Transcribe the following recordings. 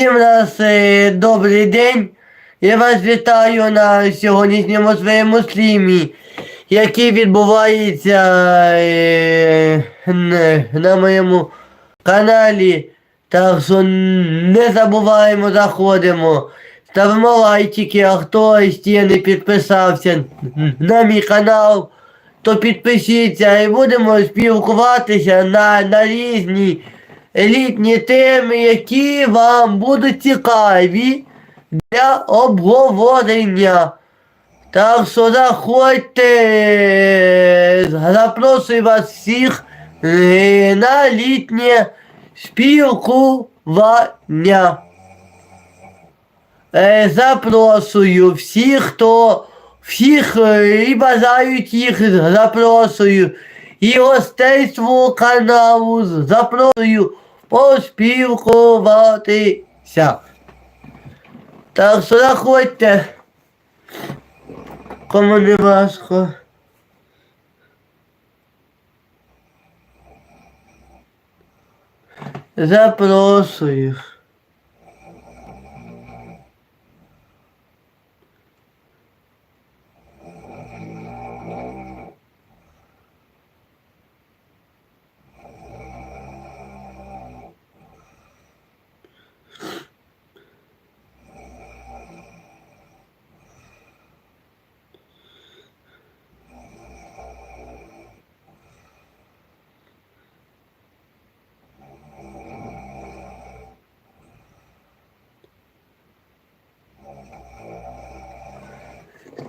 Всім раз е, добрий день. Я вас вітаю на сьогоднішньому своєму стрімі, який відбувається е, на моєму каналі. Так що не забуваємо, заходимо. Ставимо лайчики, а хто ще не підписався на мій канал, то підпишіться і будемо спілкуватися на, на різні елітні теми, які вам будуть цікаві для обговорення. Так що заходьте, запрошую вас всіх е, на літнє спілкування. Е, Запрошую всіх, хто всіх е, і бажають їх запрошую. І гостей свого каналу запрошую поспілкуватися. Так що заходьте. Кому не важко. Запрошую.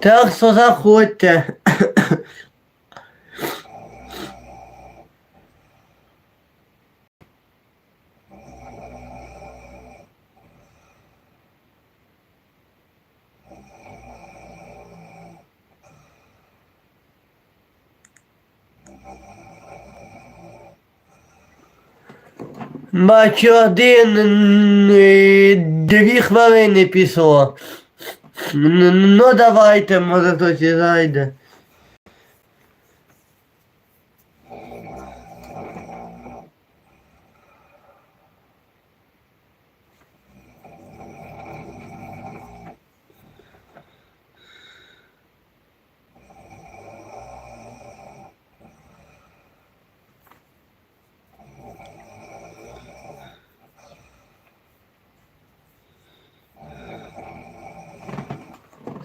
Так що заходьте. Бачу один дві хвилини пішло. Ну, ну давайте, може хтось і зайде.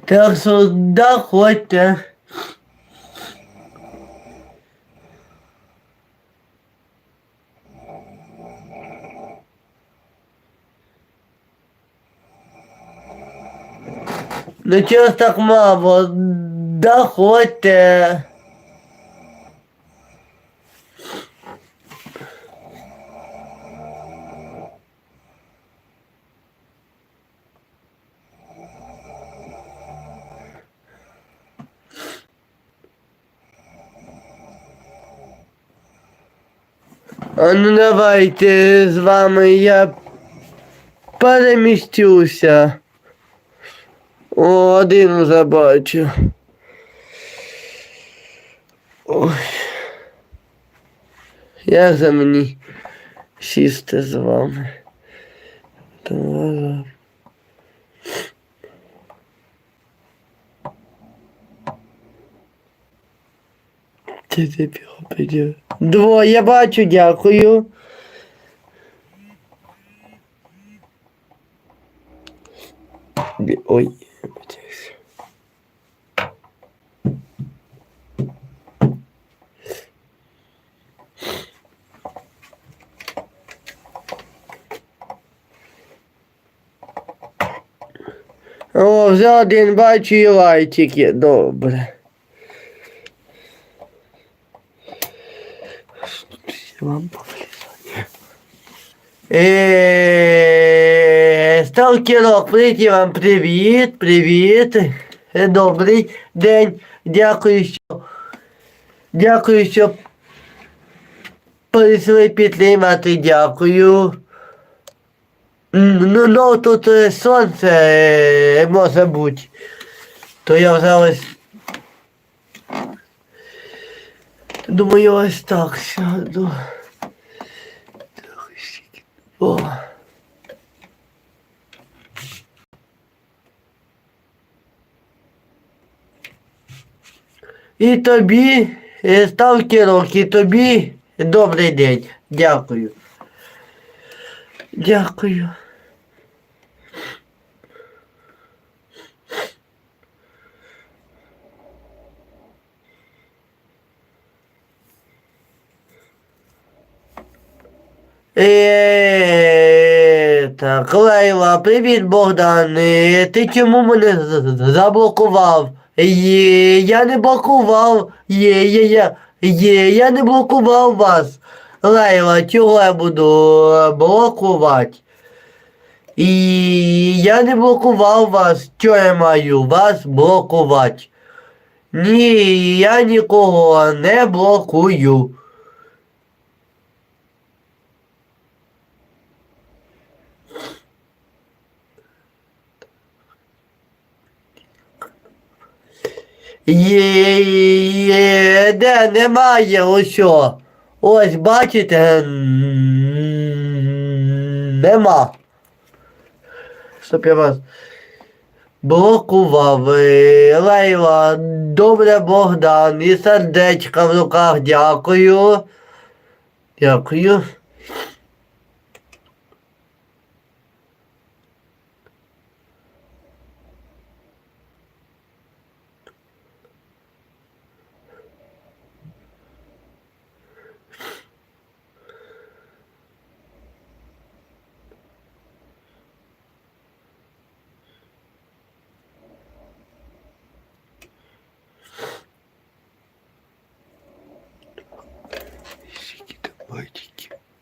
Так що доходьте. Ну чого ж так мало? Доходьте. А ну давайте з вами я перемістюся. Один забачу. бачу. Ой. Як за мені сісти з вами? Та, Ти ти піде. Двоє бачу, дякую. Ой, вибачаюсь. О, вже один бачу і лайчик є. Добре. Вам повлізає. Е, Сталкерок, прийти вам привіт, привіт. Е, Добрий день. Дякую, що дякую, що прийшли підтримати, дякую. Ну, ну тут е, сонце е, може бути. То я зараз. Думаю, ось так сяду. О. І тобі е, став ставки і тобі добрий день. Дякую. Дякую. Е, Так, Лейла, привіт, Богдан. Е, Ти чому мене заблокував? Є, я не блокував. Є, є, я, є, я не блокував вас. Лейла, чого я буду е, блокувати? І я не блокував вас. Що я маю вас блокувати? Ні, я нікого не блокую. Є, де немає ось. о. Ось бачите. Нема. Щоб я вас блокував. Лейла, добре Богдан, і сердечка в руках, дякую. Дякую.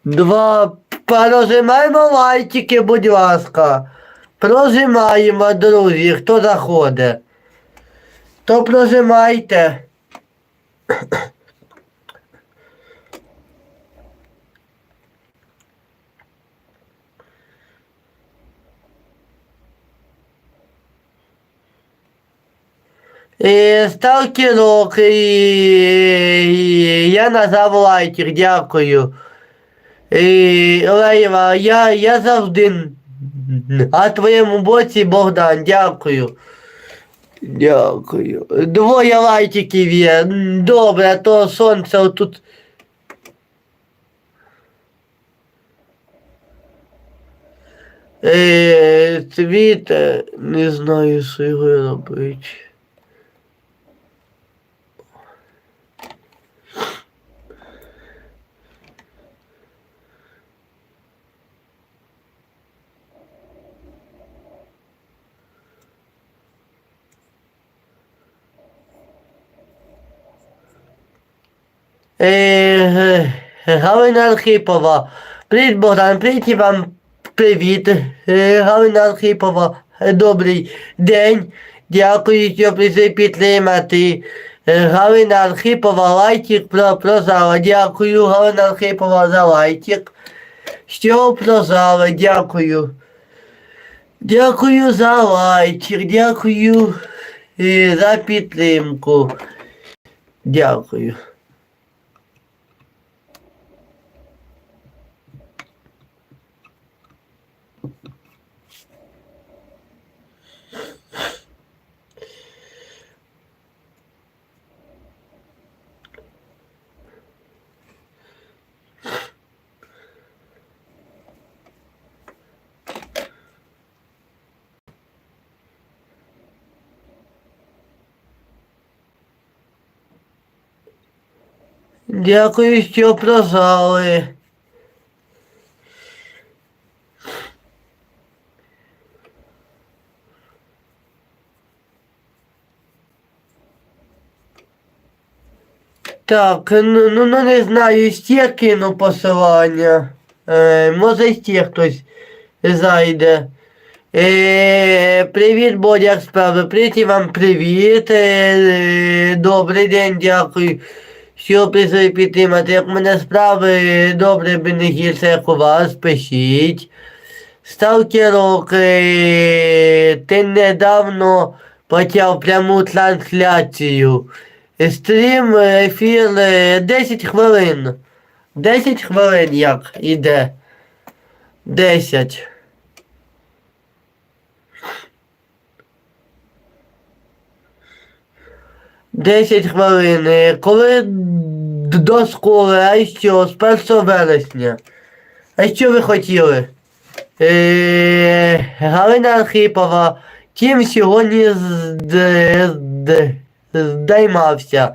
Два. Прожимаємо лайчики, будь ласка. Прожимаємо, друзі, хто заходить. То прожимайте. І став кірок, і, я нажав лайчик, дякую. І, Лейва, я, я завжди на твоєму боці, Богдан, дякую. Дякую. Двоє лайчиків є. Добре, то сонце отут. Е, цвіт, е, не знаю, що його робити. Е, Галина Архипова. Привіт, Богдан, привіт вам привіт. Е, Галина Архипова. Е, Добрий день. Дякую, що прийшли підтримати. Е, Галина Архипова, лайчик про, про зала. Дякую, Галина Архипова, за лайчик. Що про зала, дякую. Дякую за лайчик, дякую е, за підтримку. Дякую. Дякую, що прожали. Так, ну, ну, ну не знаю, ще кину посилання. Е, може ще хтось зайде. Е, привіт, Бодя справи. Привіт вам привіт. Е, добрий день, дякую. Прийшли підтримати. Як мене справи добре би не гірше, як у вас, пишіть. Сталкерок, е, ти недавно почав пряму трансляцію. Стрім, е, ефір е, 10 хвилин. 10 хвилин як іде. 10. 10 хвилин. Коли до школи, а що, з 1 вересня. А що ви хотіли? Е, Галина Архипова, чим сьогодні здаймався?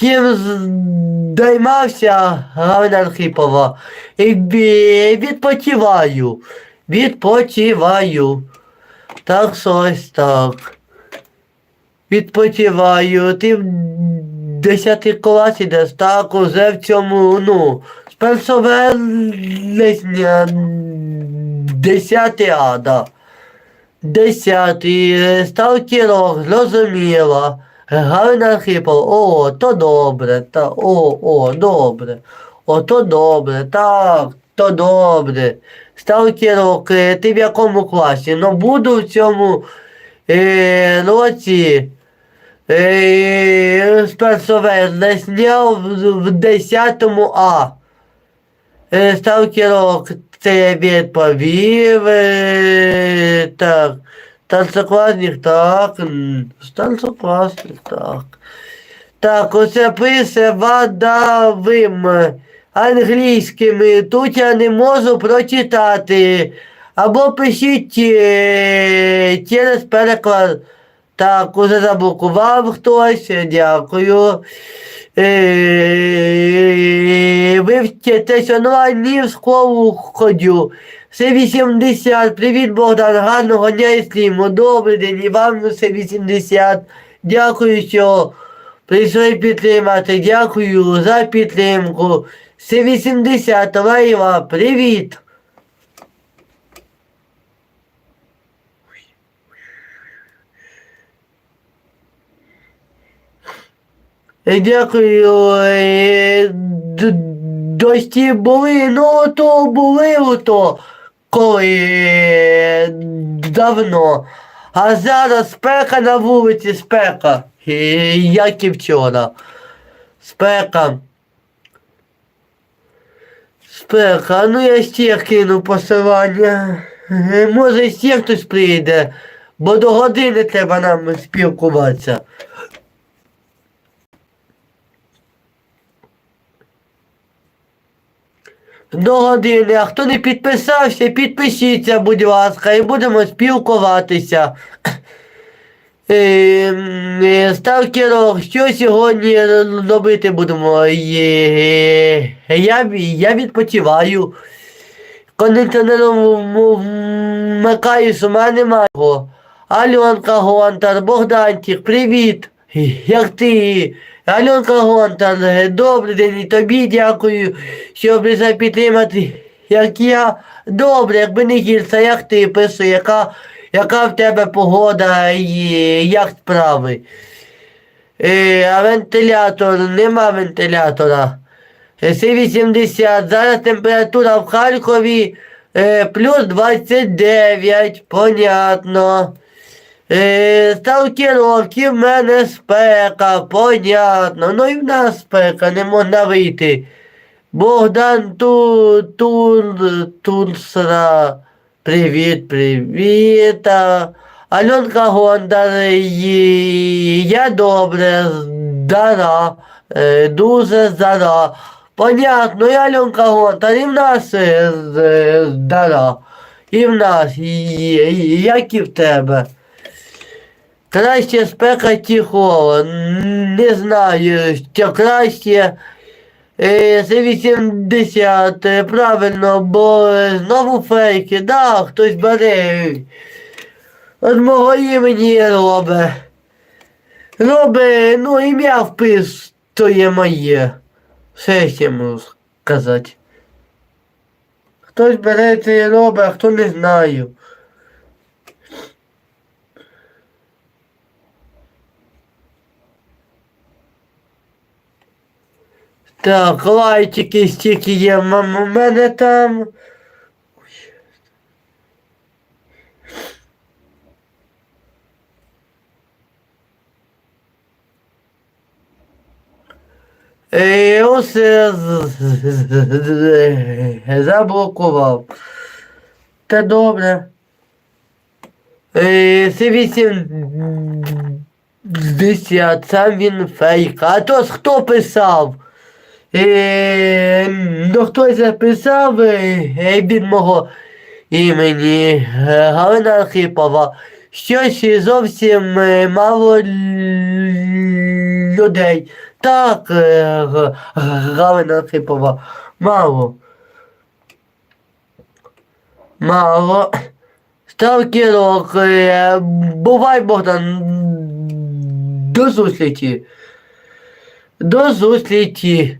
Чим здаймався Галина Архипова? І Відпочиваю. Відпочиваю. Так щось так. Відпочиваю. Ти в 10 класі десь так уже в цьому, ну, з 1 вересня 10 ада. 10 став кірок, зрозуміло. Галина Архипова, о, то добре, та, о, о, добре. О, то добре, так, то добре. Став кірок, е, ти в якому класі? Ну буду в цьому е, році. Е, з 1 в, в 10 А. Е, став кірок, це я відповів. Е, так. Старшокласник, так. м, Старшокласник, так. Так, оце пише Вадавим англійськими. Тут я не можу прочитати. Або пишіть е, через переклад. Так, уже заблокував хтось. Дякую. Е, ви вчитесь онлайн ні в школу ходю. Це 80. Привіт, Богдан. Гарного дня і сліму. Добрий день, і вам ну, це 80. Дякую, що прийшли підтримати. Дякую за підтримку. Це 80. Лейла, привіт. Дякую. е, д- Дощі були, ну то були ото коли е, давно. А зараз спека на вулиці, спека. Е, Як і вчора. Спека. Спека, ну я ще кину посилання. Може ще хтось прийде, бо до години треба нам спілкуватися. До години, а хто не підписався, підпишіться, будь ласка, і будемо спілкуватися. Е, е, Став кірок, що сьогодні робити будемо? Е, Я, я відпочиваю. Кондиціонером у мене немає. Альонка Гонтар, Богданчик, привіт. Як ти? Альонка Гонтар, е, добрий день і тобі дякую, що прийшла підтримати. Як я добре, якби не гірше, як ти пишу, яка, яка в тебе погода і як справи. Е, а вентилятор, нема вентилятора. Е, С-80, зараз температура в Харкові е, плюс 29, понятно. Е, Ставкіровки в мене спека, понятно. Ну і в нас спека, не можна вийти. Богдан Ту, Тур, Турсра, привіт, привіт. А, Альонка Гондар, я добре, здара, е, дуже здара. Понятно, і Альонка Гонтар, і в нас е, здара. І в нас, як і в тебе. Краще спека холод. Не знаю, що краще. Е, Це 80, е, правильно, бо знову фейки, да, хтось бере. От мого імені робе. Робе, ну ім'я впис, то є моє. Все ще можу сказати. Хтось бере це і робить, а хто не знаю. Так, лайчики стільки є, у мене там. Ось е, з- з- заблокував. Та добре. Е, Це вісім 50, сам він фейк. А то хто писав? Е, ну хтось записав е, від мого імені е, Галина Архипова. Щось зовсім е, мало людей. Так, е, Галина Архипова, мало. Мало. Сталкерок, е, бувай, Богдан. До зустрічі. До зустрічі.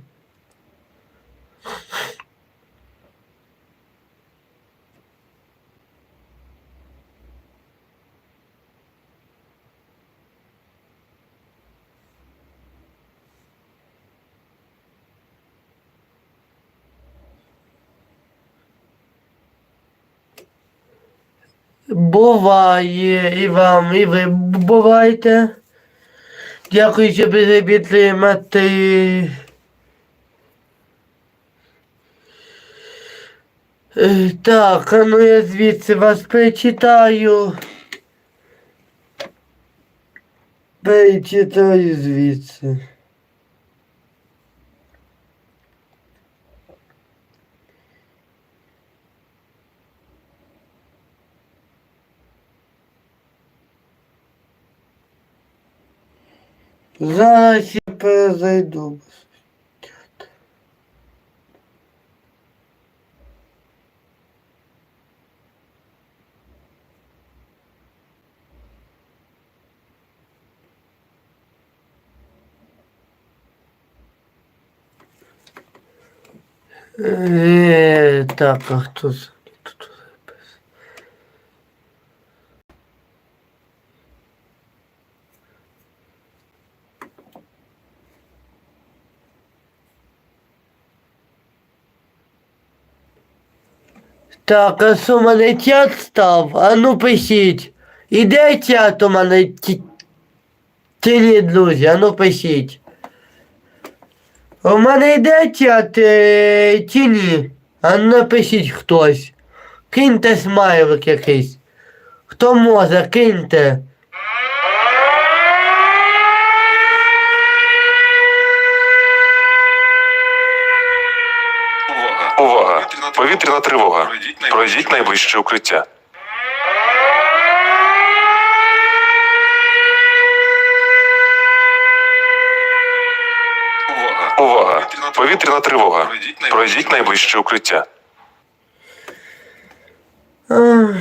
Буває і вам, і ви бувайте. Дякую, що підтримати. Так, а ну я звідси вас перечитаю. Перечитаю звідси. Зараз я перезайду. Е, так, а хто з- тут запис? Так, а що у мене чат став? А ну пишіть. Іде чат у мене чи, чи ні, друзі? А ну пишіть. У мене йде чат е, чи ні? А ну напишіть хтось. Киньте смайлик якийсь. Хто може, киньте. Повітряна тривога. Пройдіть найближче укриття. Повітряна тривога. Пройдіть найближче укриття. Ах.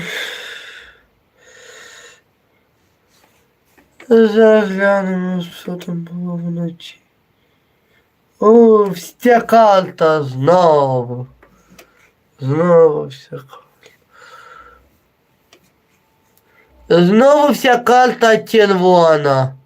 Заглянемо, що там було вночі. О, вся карта знову. Знову вся карта. Знову вся карта червона.